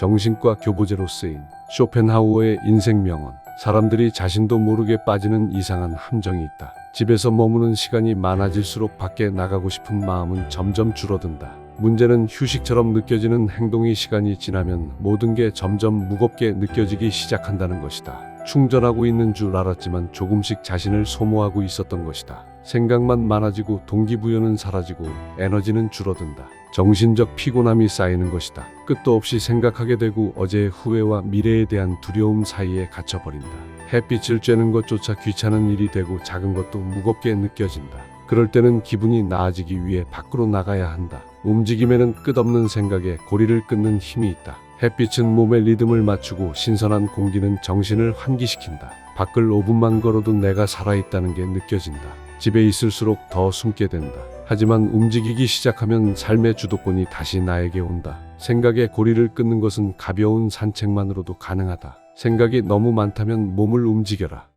정신과 교보제로 쓰인 쇼펜하우어의 인생 명언. 사람들이 자신도 모르게 빠지는 이상한 함정이 있다. 집에서 머무는 시간이 많아질수록 밖에 나가고 싶은 마음은 점점 줄어든다. 문제는 휴식처럼 느껴지는 행동이 시간이 지나면 모든 게 점점 무겁게 느껴지기 시작한다는 것이다. 충전하고 있는 줄 알았지만 조금씩 자신을 소모하고 있었던 것이다. 생각만 많아지고 동기부여는 사라지고 에너지는 줄어든다. 정신적 피곤함이 쌓이는 것이다. 끝도 없이 생각하게 되고 어제의 후회와 미래에 대한 두려움 사이에 갇혀버린다. 햇빛을 쬐는 것조차 귀찮은 일이 되고 작은 것도 무겁게 느껴진다. 그럴 때는 기분이 나아지기 위해 밖으로 나가야 한다. 움직임에는 끝없는 생각에 고리를 끊는 힘이 있다. 햇빛은 몸의 리듬을 맞추고 신선한 공기는 정신을 환기시킨다. 밖을 5분만 걸어도 내가 살아있다는 게 느껴진다. 집에 있을수록 더 숨게 된다. 하지만 움직이기 시작하면 삶의 주도권이 다시 나에게 온다. 생각의 고리를 끊는 것은 가벼운 산책만으로도 가능하다. 생각이 너무 많다면 몸을 움직여라.